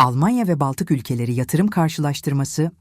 Almanya ve Baltık ülkeleri yatırım karşılaştırması,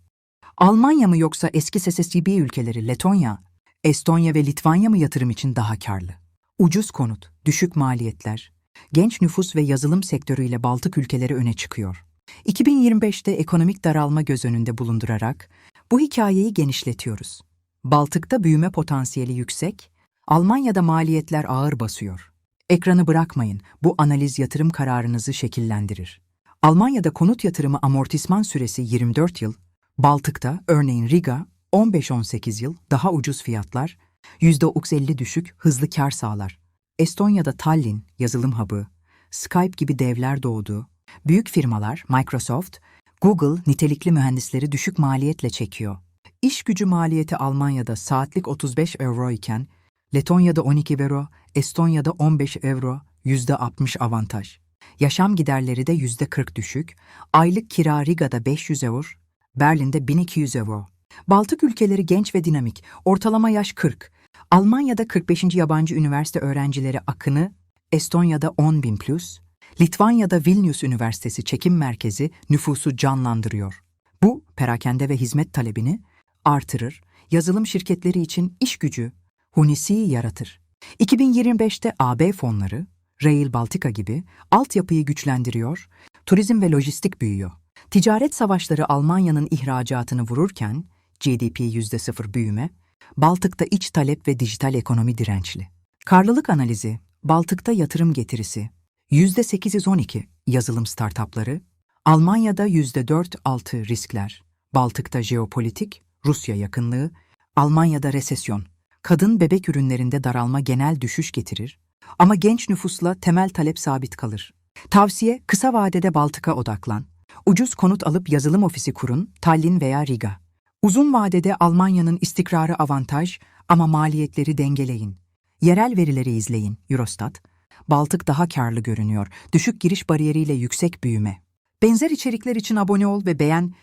Almanya mı yoksa eski SSCB ülkeleri Letonya, Estonya ve Litvanya mı yatırım için daha karlı? Ucuz konut, düşük maliyetler, genç nüfus ve yazılım sektörüyle Baltık ülkeleri öne çıkıyor. 2025'te ekonomik daralma göz önünde bulundurarak bu hikayeyi genişletiyoruz. Baltık'ta büyüme potansiyeli yüksek, Almanya'da maliyetler ağır basıyor. Ekranı bırakmayın, bu analiz yatırım kararınızı şekillendirir. Almanya'da konut yatırımı amortisman süresi 24 yıl, Baltık'ta örneğin Riga 15-18 yıl daha ucuz fiyatlar, %50 düşük hızlı kar sağlar. Estonya'da Tallinn yazılım hub'ı, Skype gibi devler doğdu. Büyük firmalar Microsoft, Google nitelikli mühendisleri düşük maliyetle çekiyor. İş gücü maliyeti Almanya'da saatlik 35 euro iken, Letonya'da 12 euro, Estonya'da 15 euro, %60 avantaj. Yaşam giderleri de %40 düşük, aylık kira Riga'da 500 euro, Berlin'de 1200 euro. Baltık ülkeleri genç ve dinamik, ortalama yaş 40. Almanya'da 45. yabancı üniversite öğrencileri akını, Estonya'da 10.000 plus, Litvanya'da Vilnius Üniversitesi çekim merkezi nüfusu canlandırıyor. Bu, perakende ve hizmet talebini artırır, yazılım şirketleri için iş gücü, hunisiyi yaratır. 2025'te AB fonları, Rail Baltica gibi altyapıyı güçlendiriyor, turizm ve lojistik büyüyor. Ticaret savaşları Almanya'nın ihracatını vururken, GDP %0 büyüme, Baltık'ta iç talep ve dijital ekonomi dirençli. Karlılık analizi, Baltık'ta yatırım getirisi, %812 yazılım startupları, Almanya'da %4-6 riskler, Baltık'ta jeopolitik, Rusya yakınlığı, Almanya'da resesyon, kadın bebek ürünlerinde daralma genel düşüş getirir ama genç nüfusla temel talep sabit kalır. Tavsiye, kısa vadede Baltık'a odaklan. Ucuz konut alıp yazılım ofisi kurun, Tallinn veya Riga. Uzun vadede Almanya'nın istikrarı avantaj ama maliyetleri dengeleyin. Yerel verileri izleyin, Eurostat. Baltık daha karlı görünüyor, düşük giriş bariyeriyle yüksek büyüme. Benzer içerikler için abone ol ve beğen,